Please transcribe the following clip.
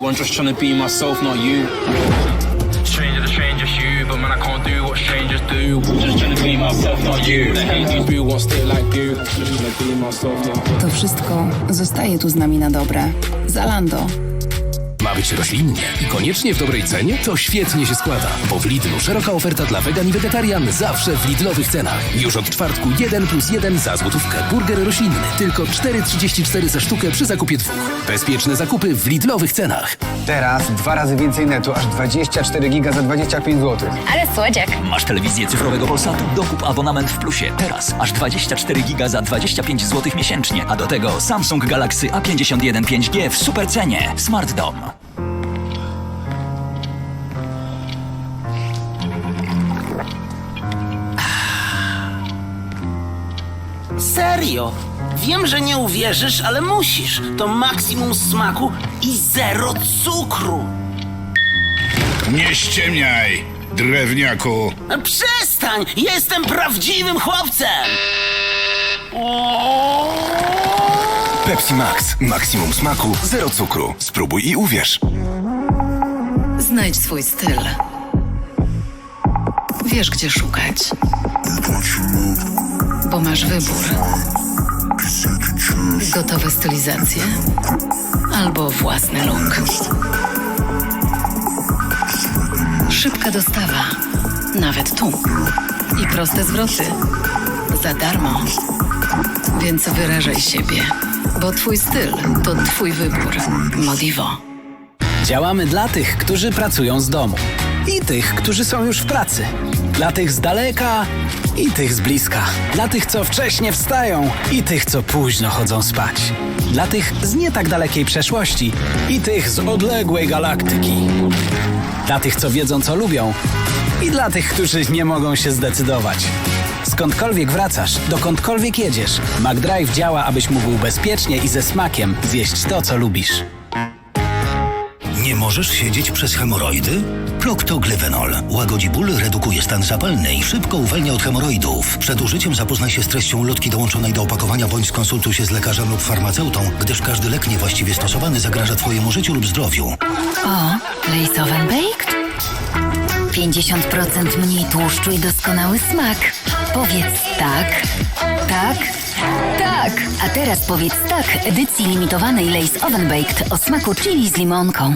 I'm just trying to be myself, not you. Stranger to strangers, you, but man, I can't do what strangers do. Just trying to be myself, not you. The hate you do won't stay like you. Just trying to be myself, not you. To wszystko zostaje tu z nami na dobre. Zalando. Ma być roślinnie i koniecznie w dobrej cenie? To świetnie się składa, bo w Lidlu szeroka oferta dla wegan i wegetarian zawsze w Lidlowych cenach. Już od czwartku 1 plus 1 za złotówkę. Burger roślinny tylko 4,34 za sztukę przy zakupie dwóch. Bezpieczne zakupy w Lidlowych cenach. Teraz dwa razy więcej netu, aż 24 giga za 25 zł. Ale słodziak. Masz telewizję cyfrowego Polsatu? Dokup abonament w Plusie. Teraz aż 24 giga za 25 zł miesięcznie. A do tego Samsung Galaxy A51 5G w supercenie. Smart Dom. Serio? Wiem, że nie uwierzysz, ale musisz. To maksimum smaku i zero cukru. Nie ściemniaj, drewniaku. Przestań! Jestem prawdziwym chłopcem! Pepsi Max. Maksimum smaku, zero cukru. Spróbuj i uwierz. Znajdź swój styl. Wiesz, gdzie szukać. Bo masz wybór. Gotowe stylizacje albo własny look. Szybka dostawa, nawet tu. I proste zwroty. Za darmo. Więc wyrażaj siebie, bo twój styl to twój wybór. Modivo. Działamy dla tych, którzy pracują z domu. I tych, którzy są już w pracy. Dla tych z daleka i tych z bliska. Dla tych, co wcześnie wstają i tych, co późno chodzą spać. Dla tych z nie tak dalekiej przeszłości i tych z odległej galaktyki. Dla tych, co wiedzą, co lubią i dla tych, którzy nie mogą się zdecydować. Skądkolwiek wracasz, dokądkolwiek jedziesz, McDrive działa, abyś mógł bezpiecznie i ze smakiem zjeść to, co lubisz. Możesz siedzieć przez hemoroidy? Proctoglyvenol łagodzi ból, redukuje stan zapalny i szybko uwalnia od hemoroidów. Przed użyciem zapoznaj się z treścią lotki dołączonej do opakowania bądź skonsultuj się z lekarzem lub farmaceutą, gdyż każdy lek niewłaściwie stosowany zagraża Twojemu życiu lub zdrowiu. O, Lace Oven Baked? 50% mniej tłuszczu i doskonały smak. Powiedz tak, tak, tak. A teraz powiedz tak edycji limitowanej Lace Oven Baked o smaku chili z limonką.